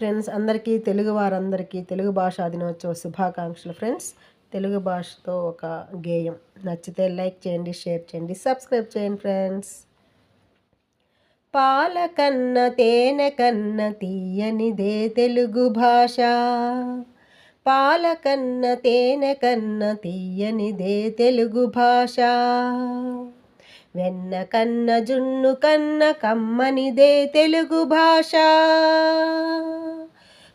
Friends అందరికీ తెలుగు వారందరికీ తెలుగు భాషా దినోత్సవ శుభాకాంక్షలు ఫ్రెండ్స్ తెలుగు భాషతో ఒక గేయం. నచ్చితే లైక్ చేయండి షేర్ చేయండి సబ్స్క్రైబ్ చేయండి ఫ్రెండ్స్ పాల కన్న తేనె కన్న తీయనిదే తెలుగు భాష. పాల కన్న తేనె కన్న తీయనిదే తెలుగు భాష. వెన్న కన్న జున్ను కన్న కమ్మనిదే తెలుగు భాష.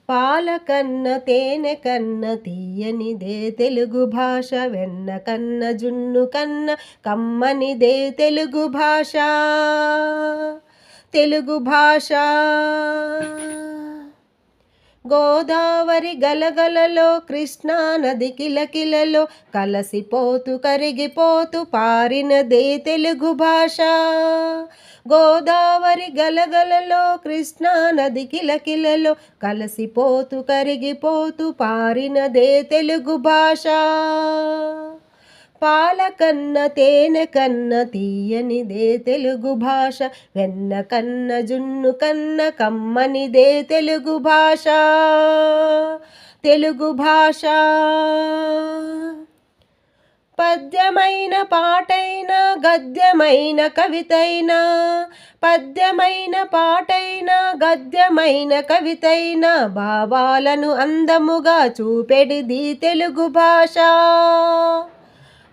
పాల కన్న తేనె కన్న తీయనిదే తెలుగు భాష వెన్న కన్న జున్ను కన్న కమ్మనిదే తెలుగు భాష. తెలుగు భాష. గోదావరి గలగలలో కృష్ణా నది కిలకిలలో కలసిపోతు కరిగిపోతు పారినదే తెలుగు భాష. గోదావరి గలగలలో కృష్ణా నది కిలకిలలో కలసిపోతు కరిగిపోతు పారినదే తెలుగు భాష. పాల కన్న తేనె కన్న తీయనిదే తెలుగు భాష. వెన్న కన్న జున్ను కన్న కమ్మనిదే తెలుగు భాష. తెలుగు భాష. పద్యమైన పాటైన గద్యమైన కవితైన. పద్యమైన పాటైన గద్యమైన కవితైన. భావాలను అందముగా చూపెడిది తెలుగు భాష.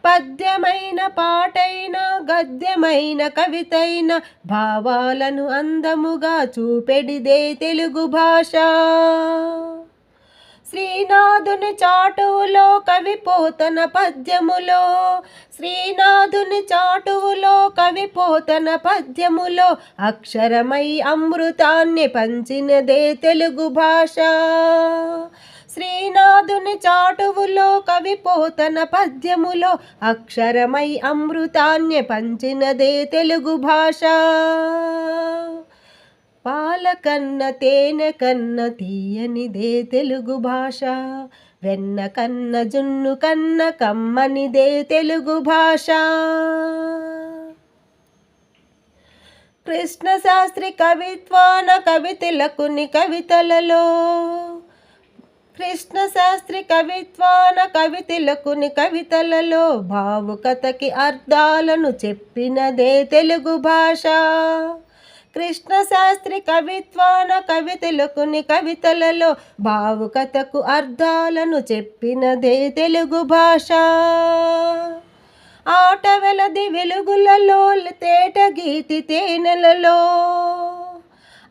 పద్యమైన పాటైన గద్యమైన కవితైన భావాలను అందముగా చూపెడిదే తెలుగు భాష. శ్రీనాథుని చాటువులో కవిపోతన పద్యములో శ్రీనాథుని చాటువులో కవిపోతన పద్యములో అక్షరమై అమృతాన్ని పంచినదే తెలుగు భాష. శ్రీనాథుని చాటువులో కవిపోతన పద్యములో అక్షరమై అమృతాన్య పంచినదే తెలుగు భాష. పాలకన్న తేనె కన్న తీయనిదే తెలుగు భాష. వెన్న కన్న జున్ను కన్న కమ్మనిదే తెలుగు భాష. కృష్ణశాస్త్రి కవిత్వాన కవితలకుని కవితలలో కృష్ణ శాస్త్రి కవిత్వాన కవితలకుని కవితలలో భావుకతకి అర్థాలను చెప్పినదే తెలుగు భాష. కృష్ణ శాస్త్రి కవిత్వాన కవితలకుని కవితలలో భావుకతకు అర్థాలను చెప్పినదే తెలుగు భాష. ఆట వెలది వెలుగులలో తేట గీతి తేనెలలో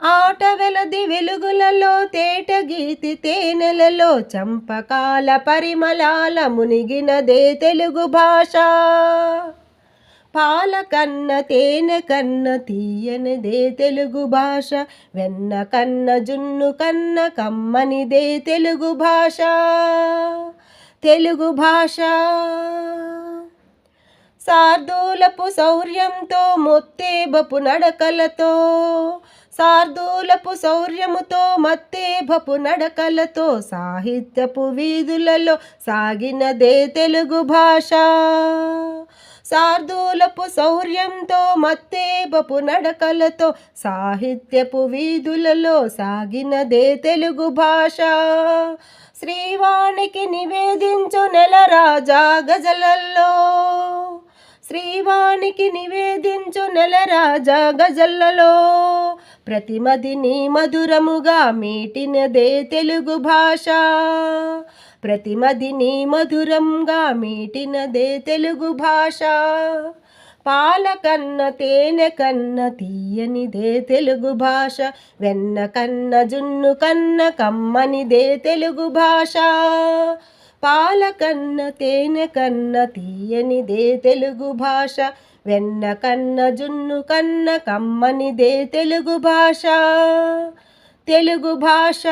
ఆట వెలది వెలుగులలో తేట గీతి తేనెలలో చంపకాల పరిమళాల మునిగినదే తెలుగు భాష. పాల కన్న తేనె కన్న తీయనిదే తెలుగు భాష. వెన్న కన్న జున్ను కన్న కమ్మనిదే తెలుగు భాష. తెలుగు భాష. శార్దూలపు శౌర్యంతో మొత్తేబపు నడకలతో శార్దూలపు శౌర్యముతో మత్తేభపు నడకలతో సాహిత్యపు వీధులలో సాగినదే తెలుగు భాష. శార్దూలపు శౌర్యంతో మత్తేబపు నడకలతో సాహిత్యపు వీధులలో సాగినదే తెలుగు భాష. శ్రీవాణికి నివేదించు నెల రాజా గజలల్లో శ్రీవానికి నివేదించు నెలరాజా గజల్లలో. ప్రతిమదిని మధురముగా మీటినదే తెలుగు భాష. ప్రతిమదిని మధురంగా మీటినదే తెలుగు భాష. పాల కన్న తేనె కన్న తీయనిదే తెలుగు భాష. వెన్న కన్న జున్ను కన్న కమ్మనిదే తెలుగు భాష. పాల కన్న తేనె కన్న తీయనిదే తెలుగు భాష. వెన్న కన్న జున్ను కన్న కమ్మనిదే తెలుగు భాష. తెలుగు భాష.